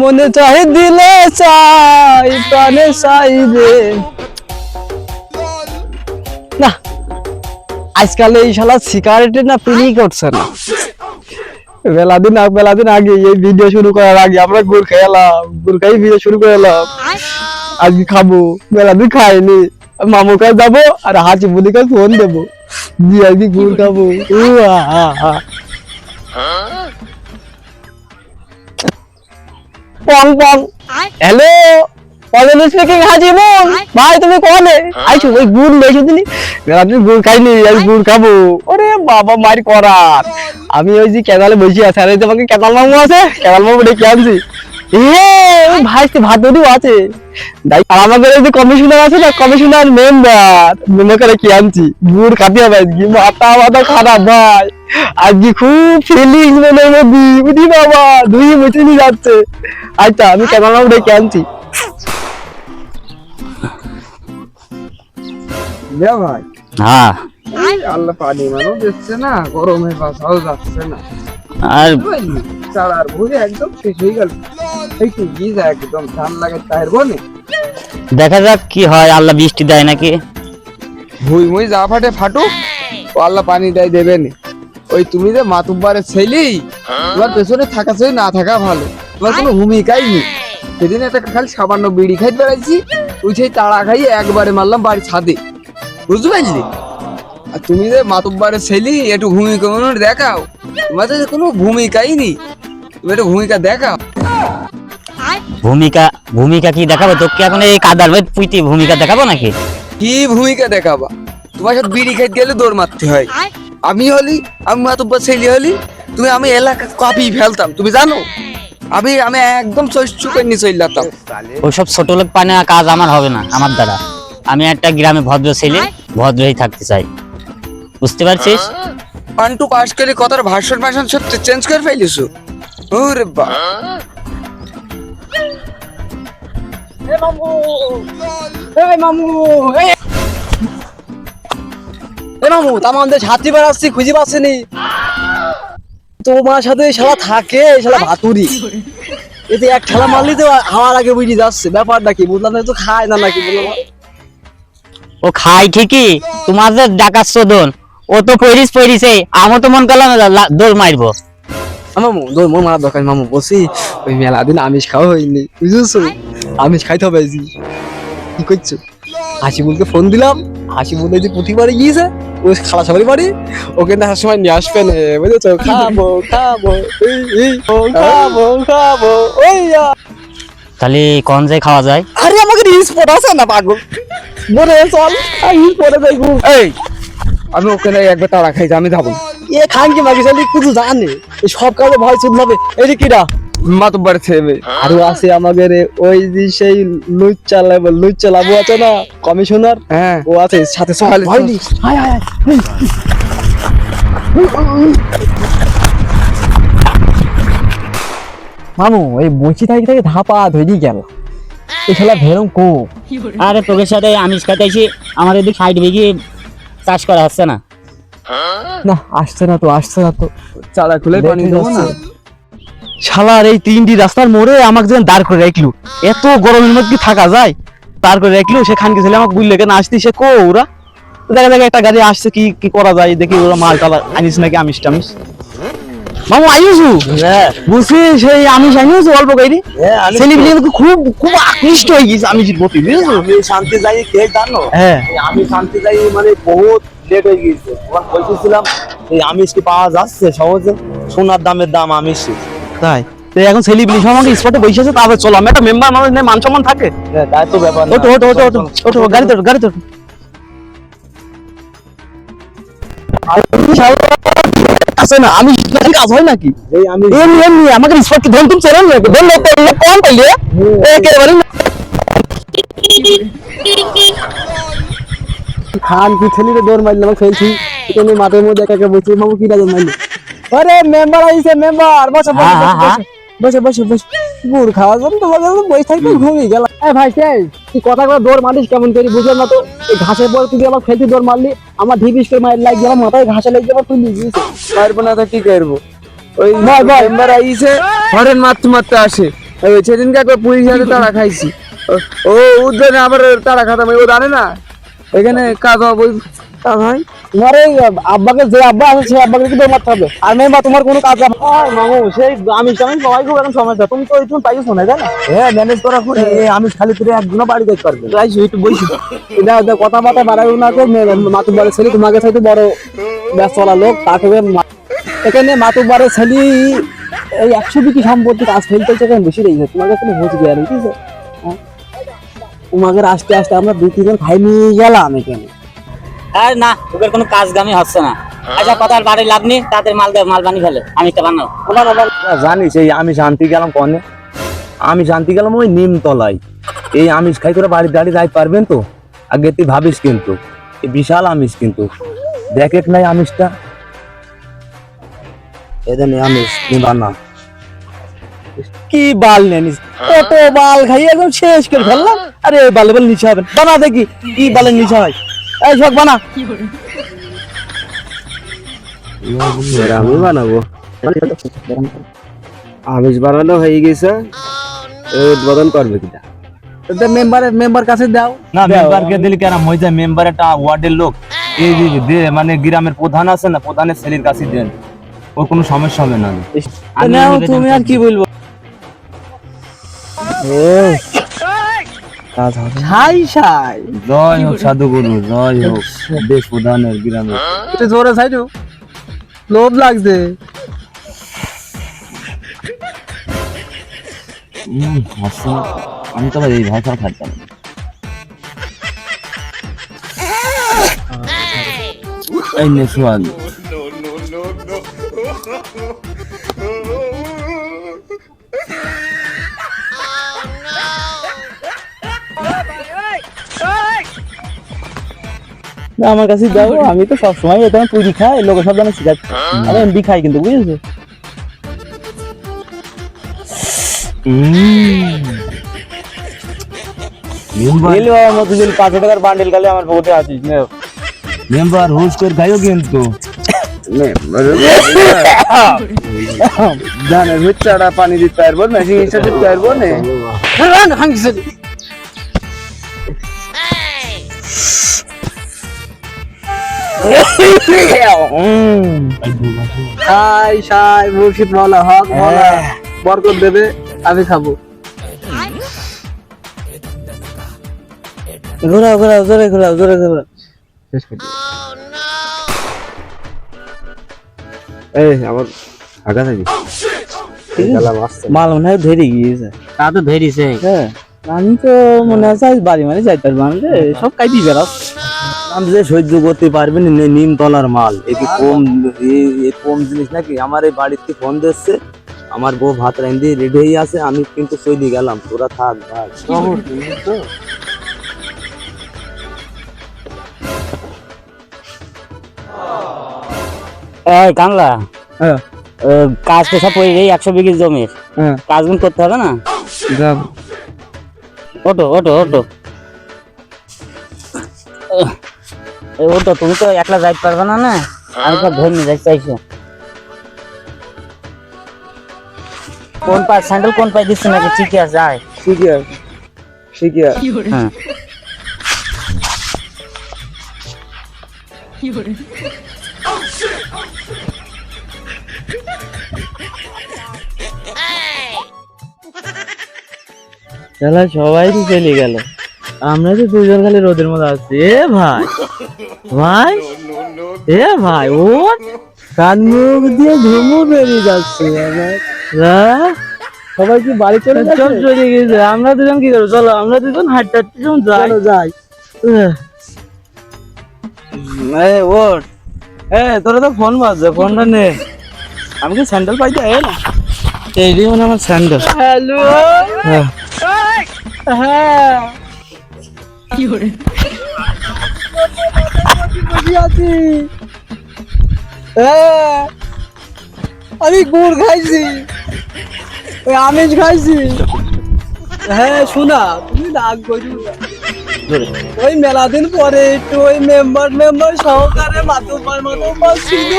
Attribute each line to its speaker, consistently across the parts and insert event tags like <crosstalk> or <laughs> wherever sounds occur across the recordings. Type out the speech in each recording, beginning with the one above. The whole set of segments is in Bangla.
Speaker 1: মনে চাই দিলে চাই, প্রাণে চাইবে না, আজকাল এই শালা সিগারেটের না পিনি করছে না। বেলা দিন বেলা দিন আগে এই ভিডিও শুরু করার আগে আমরা গুড় খেলাম গুড় খাই ভিডিও শুরু করলাম। আজকে খাব। বেলা দিন খাইনি মামু কাছে যাব আর হাঁচি বুদি কাছে ফোন দেবো। দিয়ে আজকে গুড় খাব। পং পং। হ্যালো পজন স্পিকিং হাজি ভাই তুমি কোনে আইছো ওই গুড় রাত্রি গুড় খাইনি আজ গুড় খাব। ওরে বাবা মার করার আমি ওই যে কেদালে বসে আছি আর তোমাকে কেদাল মামু আছে কেদাল মামু ডেকে আনছি। এ ওই ভাই ভাত দিও আছে। আর আমাদের এই যে কমিশনার আছে না কমিশনার মেম্বার মনে করে কি আনছি? গুড় খাতে হবে আজকে। মাথা মাথা খারাপ ভাই। আজকে খুব ফিলিংস মধ্যে। বুঝি বাবা দুই মুছে নিয়ে যাচ্ছে। আচ্ছা আমি কেদাল মামু ডেকে আনছি।
Speaker 2: ইয়া ভাই।
Speaker 3: হ্যাঁ।
Speaker 2: আল্লাহ পানি মানো দিচ্ছে না গরমে বাসাও যাচ্ছে না।
Speaker 3: আর
Speaker 2: চালার ভুলে একদম শেষ হয়ে গেল। এই তো গিয়ে একদম ধান লাগে তাহের বনে?
Speaker 3: দেখা যাক কি হয় আল্লাহ বৃষ্টি দেয় নাকি?
Speaker 2: ভুই মুই যা ফাটে ফাটুক ও আল্লাহ পানি দেয় দেবে নি। ওই তুমি যে মাতুব্বারের ছেলি তোমার পেছনে থাকা চাই না থাকা ভালো। তোমার কোনো ভূমিকাই নেই। সেদিন একটা খালি সামান্য বিড়ি খাইতে বেড়াইছি ওই সেই তাড়া খাইয়ে একবারে মারলাম বাড়ির ছাদে। বুঝতে পারলি? আর তুমি যে মাতুব্বারের ছেলি একটু ভূমিকা মনে দেখাও। তোমার তো কোনো ভূমিকাই নেই। তুমি একটু ভূমিকা দেখাও।
Speaker 3: ভূমিকা ভূমিকা কি দেখাবো? তোকে এখন এই কাদার ভেদ পুইতে ভূমিকা দেখাবো নাকি?
Speaker 2: কি ভূমিকা দেখাবা? তোমার সাথে বিড়ি খাইতে গেলে দৌড় মারতে হয়। আমি হলি আমি মাতুব্বার ছেলে হলি তুমি আমি এলাকা কাঁপিয়ে ফেলতাম। তুমি জানো? আমি আমি একদম চুপের নিচে চললাম
Speaker 3: ওইসব ছোট লোক পানে কাজ আমার হবে না আমার দ্বারা। আমি একটা গ্রামে ভদ্র ছেলে ভদ্রই থাকতে চাই। বুঝতে পারছিস?
Speaker 2: পান্টু পাস করে কথার ভাষণ ভাষণ সত্যি চেঞ্জ করে ফেলিস ওরে বা
Speaker 1: এ মামু এই মামু এ। মামু তাম আমাদের ছাত্রী বেড়াচ্ছি খুঁজে পাচ্ছিনি তোমার সাথে শালা থাকে শালা ভাতুরি। এতে এক ঠেলা মারলি তো আমার আগে বুঝে যাচ্ছে ব্যাপারটা কি? বুঝলাম না তো খায় না নাকি? বললাম
Speaker 3: ও খাই ঠিকই তোমার যে ডাকাত শোধন ও তো পরিস পরিসে আমার তো মন করলাম দৌড় মারবো।
Speaker 1: মামু দোর মোর মারা দরকার মামু বসি ওই মেলা দিন আমিষ খাওয়া হয়নি বুঝেছ? আমিষ খাইতে হবে কি করছ? হাসিবুলকে ফোন দিলাম হাসিবুল এই যে পুঁথি বাড়ি গিয়েছে ও খালা সবারই বাড়ি ওকে না সময় নিয়ে আসবে না বুঝেছ? খাব খাব এই, খাব খাব ওই
Speaker 3: তাহলে কোন যায় খাওয়া যায়?
Speaker 1: আরে আমাকে পড়া আছে না পাগল। বলে চল। পড়ে দেখব
Speaker 2: এই আমি ওকে না একবার তাড়া খাইছি আমি যাব।
Speaker 1: এ খান কি মাগি চালি কিছু জানে এই সব কাজে ভয় শুধু হবে। এই যে কিরা?
Speaker 2: মাতুব্বার ছেলে।
Speaker 1: আরও আছে আমাদের ওই যে সেই লুচ্চা লুচ্চা লাবু আছে না কমিশনার?
Speaker 2: হ্যাঁ।
Speaker 1: ও আছে সাথে সকালে। হাই হাই হাই মামু এই বসি থাকি থেকে ধাপা ধরি গেল। এই শালা ভেরম কো? <laughs>
Speaker 3: আরে তোকে সাথে আমিষ আমার এদিকে সাইড চাষ করা হচ্ছে না।
Speaker 1: না আসছে না তো আসছে না তো।
Speaker 2: চালা খুলে পানি দেবো না।
Speaker 1: শালার এই তিনটি রাস্তার মোড়ে আমাকে যেন দাঁড় করে রাখল। এত গরমের মধ্যে কি থাকা যায়? দাঁড় করে রাখল সে খানকে ছেলে আমাকে বুঝলে কেন আসতে সে কো ওরা? দেখা দেখা একটা গাড়ি আসছে কি কি করা যায়? দেখি ওরা মাল টালা আনিস নাকি আমিষ টামিষ মামু আইসু বুঝছি সেই আমিষ আনিস অল্প ছেলে খুব খুব আকৃষ্ট হয়ে গেছে আমিষের প্রতি বুঝেছ?
Speaker 4: আমি শান্তি যাই কে জানো?
Speaker 1: হ্যাঁ।
Speaker 4: আমি শান্তি যাই মানে বহুত লেট হয়ে গিয়েছে তোমার এই আমিষ কি পাওয়া যাচ্ছে সহজে সোনার দামের দাম আমিষ।
Speaker 1: তাই? তো এখন পিলে আমাকে স্পটে বসে আছে তারপর চলো আমি একটা মেম্বার মানুষ মান সম্মান থাকে।
Speaker 4: হ্যাঁ, তাই তো ব্যাপার না।
Speaker 1: ওটো ওটো ওটো ওটো ওটো গাড়ি তো গাড়ি তো আছে না? আমি কাজ হয় নাকি?
Speaker 4: এই আমি
Speaker 1: এমনি এমনি আমাকে রিসপেক্ট কি ধন তুমি চেনেন নাকি? ধন না করলে কম পাইলে? একেবারে খান কি ছেলে দৌড় মারলাম আমাকে ফেলছি এখানে মাঠের মধ্যে একা একা বসে মামু কি দৌড় মারলে? আরে মেম্বার আইছে মেম্বার বসে
Speaker 3: হ্যাঁ, হ্যাঁ, হ্যাঁ।
Speaker 1: বসে বসে বসে। গুড় খাওয়ার জন্য তোমাকে তো বসে থাকতে ঘুমিয়ে গেল এই ভাই সেই তুই কথা করে দৌড় মারিস কেমন করি বুঝলাম না তো? এই ঘাসের পর তুই আবার খেলতে দৌড় মারলি আমার করে মায়ের লাগছে আমার মাথায় ঘাসে লাগছে আবার তুই
Speaker 2: পারব না তো কি করব? ওই। মেম্বার আইছে হরেন মারতে মারতে আসে। ওই সেদিনকে একবার পুলিশ হাতে তাড়া খাইছি। ও- ও উদ্যানে আবার তাড়া খাতাম ও জানে না? এখানে কাজ হবে কাজ হয়?
Speaker 1: তোমার এই আব্বাকে যে আব্বা আছে সেই আব্বাকে কি মারতে হবে। আর মেম্বার তোমার কোনো কাজ মামু সেই আমি আমি সবাই খুব এখন সমস্যা। তুমি তো তুমি পাইছো না তাই না?
Speaker 4: হ্যাঁ ম্যানেজ করা করে আমি খালি তুই একদিনও বাড়ি দেখতে পারবে
Speaker 1: একটু বইছি এটা কথা বার্তা না তো মাতুবারের ছেলে তোমাকে সাথে বড় ব্যস্ত চলা লোক তাকে এখানে মাতুবারের ছেলে এই একশো বিঘি সম্পত্তি কাজ ফেলতে এখানে বেশি রয়েছে। তোমাকে কোনো ভোজ গ্যারান্টি আছে? হ্যাঁ? তোমাকে আস্তে আস্তে আমরা দু তিনজন খাই নিয়ে গেলাম এখানে।
Speaker 3: আর না ওদের কোনো কাজ গামি হচ্ছে না। আচ্ছা কথা আর বাড়ি লাভ নেই তাদের মাল মাল বানি ফেলে আমি একটা বানাও
Speaker 4: জানিস এই আমি শান্তি গেলাম কনে। আমি শান্তি গেলাম ওই নিমতলায়। এই আমিষ খাই তোরা বাড়ি দাঁড়িয়ে যাই পারবেন তো? আগে তুই ভাবিস কিন্তু বিশাল আমিষ কিন্তু। দেখ নাই আমিষটা। এদের আমিষ নিবা না
Speaker 1: কি বাল নেনিস? কত বাল খাই একদম শেষ করে ফেললাম। আরে বালে বাল নিচে হবে বানা দেখি কি বালের নিচে হয়। এই বানা।
Speaker 2: আমি বানাবো আমিষ বানানো হয়ে গেছে। উদ্বোধন করবে কিনা?
Speaker 1: মেম্বারের মেম্বার কাছে দাও।
Speaker 4: না মেম্বারকে দিলি কেন মই যে মেম্বার একটা ওয়ার্ডের লোক। এই যে দে মানে গ্রামের প্রধান আছে না প্রধানের ছেলের কাছে দেন। ওর কোনো সমস্যা হবে না।
Speaker 1: তুমি আর কি বলব?
Speaker 4: কাজ হবে
Speaker 1: ছাই ছাই
Speaker 4: জয় হোক সাধু গুরু জয় হোক দেশ প্রধানের গ্রামের
Speaker 1: একটু জোরে ছাই লোভ লাগছে।
Speaker 4: আমি তো এই ভাষা খাইতাম এই নে
Speaker 1: আমার কাছে দাও আমি তো সবসময় এটা পুরি খাই লোকের সব জানে শিখাচ্ছি আমি এমবি খাই কিন্তু বুঝেছ? পাঁচশো টাকার বান্ডেল খালি আমার পকেটে আছিস নে।
Speaker 4: মেম্বার হুশ করে খাইও কিন্তু।
Speaker 2: ধানের মিচ্ছাটা পানি দিতে পারব মেশিন হিসেবে দিতে পারব না। <laughs>
Speaker 1: সাই সাই মুর্শিদ মাওলা হক মাওলা বরকত দেবে আমি খাব। ঘোরাও ঘোরাও জোরে ঘোরাও জোরে ঘোরাও।
Speaker 2: এই আমার আগা থাকি।
Speaker 1: মাল মনে হয় ধরে গিয়েছে।
Speaker 3: তা তো ধরিছে
Speaker 1: হ্যাঁ আমি তো মনে আছে বাড়ি মানে যাইতে পারব সব কাইটি বেড়াও
Speaker 4: আমি যে সহ্য করতে পারবেন নিম তলার মাল। এ কি কম কম জিনিস নাকি আমার এই বাড়িতে ফোন দিচ্ছে আমার বউ ভাত রান্ধি রেডি হয়ে আছে আমি কিন্তু চলে গেলাম। তোরা থাক ভাই
Speaker 3: এই কামলা
Speaker 1: হ্যাঁ।
Speaker 3: কাজ তো সব এই একশো বিঘি জমির
Speaker 1: হ্যাঁ।
Speaker 3: কাজগুলো করতে হবে না? ওটো ওটো ওটো এই তুমি তো একলা যাইতে পারবে না না? আমি তো ধরে নিয়ে যাইতে চাইছো। কোন পায়ে স্যান্ডেল কোন পায়ে দিচ্ছে নাকি? ঠিকই আছে যায়
Speaker 2: ঠিকই আছে। ঠিকই আছে।
Speaker 3: হ্যাঁ।
Speaker 1: তাহলে সবাই তো চলে গেল। আমরা তো দুজন খালি রোদের মধ্যে আছি। এ ভাই। ভাই? এ ভাই ও কান মুখ দিয়ে ঘুমো বেরিয়ে যাচ্ছে হ্যাঁ? সবাই কি বাড়ি চলে সব চলে গেছে। আমরা দুজন কি করব? চলো আমরা দুজন হাঁটতে হাঁটতে যখন যাই। যাই। এ ওর এ তোরা তো ফোন বাজছে ফোনটা নে। আমি কি স্যান্ডেল পাইতে এ না? এই মানে আমার স্যান্ডেল। হ্যালো? হ্যাঁ। হ্যাঁ। কি করে? হ্যাঁ আমি গুড় খাইছি। ওই আমিষ খাইছি। হ্যাঁ শোনা, তুমি রাগ করিও ওই মেলা দিন পরে একটু ওই মেম্বার মেম্বার সহকারে মাতুবার মাতুবার ছিল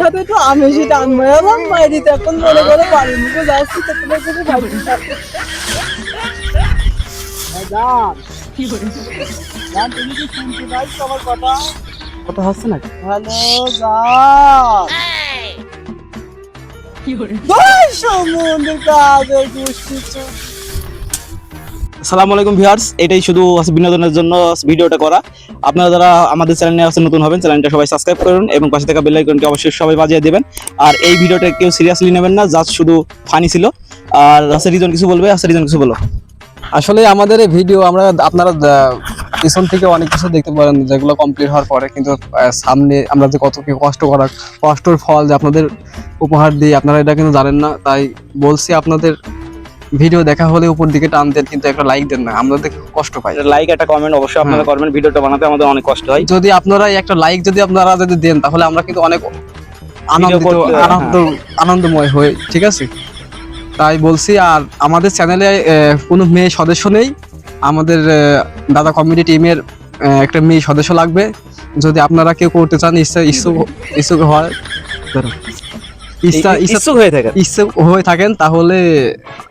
Speaker 1: সাথে তো আমিষই এবং বাইরেতে এখন মনে করে বাড়ির মুখে যাচ্ছি, তো তোমার কথা হচ্ছে না হ্যালো
Speaker 5: আসসালামু আলাইকুম ভিউয়ার্স এটাই শুধু বিনোদনের জন্য ভিডিওটা করা। আপনারা যারা আমাদের চ্যানেলে আছে নতুন হবেন চ্যানেলটা সবাই সাবস্ক্রাইব করুন এবং পাশে থাকা বেল আইকনটি অবশ্যই সবাই বাজিয়ে দেবেন। আর এই ভিডিওটা কেউ সিরিয়াসলি নেবেন না জাস্ট শুধু ফানি ছিল। আর রিজন কিছু বলবে? আছে রিজন কিছু বলো।
Speaker 1: আসলে আমাদের এই ভিডিও আমরা আপনারা পিছন থেকে অনেক কিছু দেখতে পারেন যেগুলো কমপ্লিট হওয়ার পরে কিন্তু সামনে আমরা যে কত কি কষ্ট করা কষ্টর ফল যে আপনাদের উপহার দিই আপনারা এটা কিন্তু জানেন না। তাই বলছি আপনাদের ভিডিও দেখা হলে উপর দিকে টান দেন কিন্তু একটা লাইক দেন না। আমরা দেখে কষ্ট পাই।
Speaker 5: লাইক একটা কমেন্ট অবশ্যই আপনারা করবেন। ভিডিওটা বানাতে আমাদের অনেক কষ্ট হয়।
Speaker 1: যদি আপনারা একটা লাইক যদি আপনারা যদি দেন তাহলে আমরা কিন্তু অনেক আনন্দিত
Speaker 5: হ্যাঁ।
Speaker 1: আনন্দ আনন্দময় হই ঠিক আছে? তাই বলছি আর আমাদের চ্যানেলে কোনো মেয়ে সদস্য নেই। আমাদের দাদা কমিউনিটি টিমের একটা মেয়ে সদস্য লাগবে। যদি আপনারা কেউ করতে চান ইচ্ছা ইচ্ছুক ইচ্ছুক হয়। ইচ্ছা
Speaker 5: ইচ্ছুক হয়ে থাকে
Speaker 1: ইচ্ছুক হয়ে থাকেন তাহলে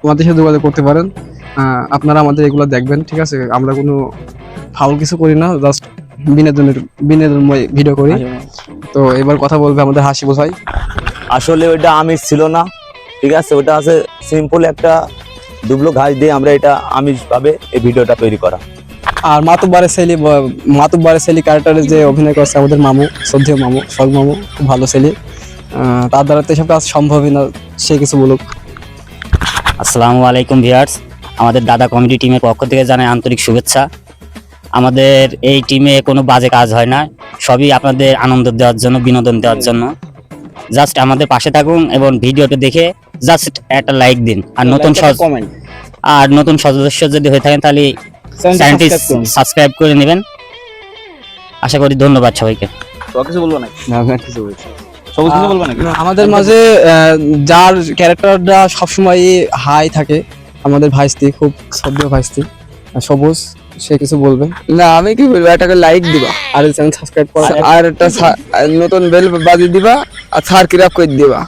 Speaker 1: আমাদের সাথে যোগাযোগ করতে পারেন। আপনারা আমাদের এগুলো দেখবেন ঠিক আছে? আমরা কোনো ফাউল কিছু করি না জাস্ট বিনোদনের বিনোদনময় ভিডিও করি। তো এবার কথা বলবে আমাদের হাসিবুল ভাই।
Speaker 4: আসলে ওইটা আমিষ ছিল না ঠিক আছে? ওটা আছে সিম্পল একটা দুবলো ঘাস দিয়ে আমরা এটা আমিষ ভাবে এই ভিডিওটা তৈরি করা।
Speaker 1: আর মাতুব্বারে সেলি মাতুব্বারে সেলি ক্যারেক্টারে যে অভিনয় করছে আমাদের মামু শ্রদ্ধেয় মামু সব মামু খুব ভালো সেলি। তার দ্বারা তো এসব কাজ সম্ভবই না সে কিছু বলুক।
Speaker 3: আসসালামু আলাইকুম ভিয়ার্স আমাদের দাদা কমেডি টিমের পক্ষ থেকে জানাই আন্তরিক শুভেচ্ছা। আমাদের এই টিমে কোনো বাজে কাজ হয় না সবই আপনাদের আনন্দ দেওয়ার জন্য বিনোদন দেওয়ার জন্য। জাস্ট আমাদের পাশে থাকুন এবং ভিডিওটা দেখে জাস্ট একটা লাইক দিন। আর নতুন
Speaker 5: কমেন্ট
Speaker 3: আর নতুন সদস্য যদি হয়ে থাকেন তাহলে চ্যানেলটি সাবস্ক্রাইব করে নেবেন। আশা করি ধন্যবাদ সবাইকে।
Speaker 5: কিছু বলব না
Speaker 1: না কিছু বলছি
Speaker 5: সবুজ কিছু বলব
Speaker 1: আমাদের মাঝে যার ক্যারেক্টারটা সবসময় হাই থাকে আমাদের ভাইস্তি খুব শ্রদ্ধেয় ভাইস্তি সবুজ সে কিছু বলবে।
Speaker 2: না আমি কি বলব? এটাকে লাইক দিবা।
Speaker 1: আর চ্যানেল সাবস্ক্রাইব করা।
Speaker 2: আর। একটা নতুন বেল বাজিয়ে দিবা। আর সার কিরাপ করে দিবা।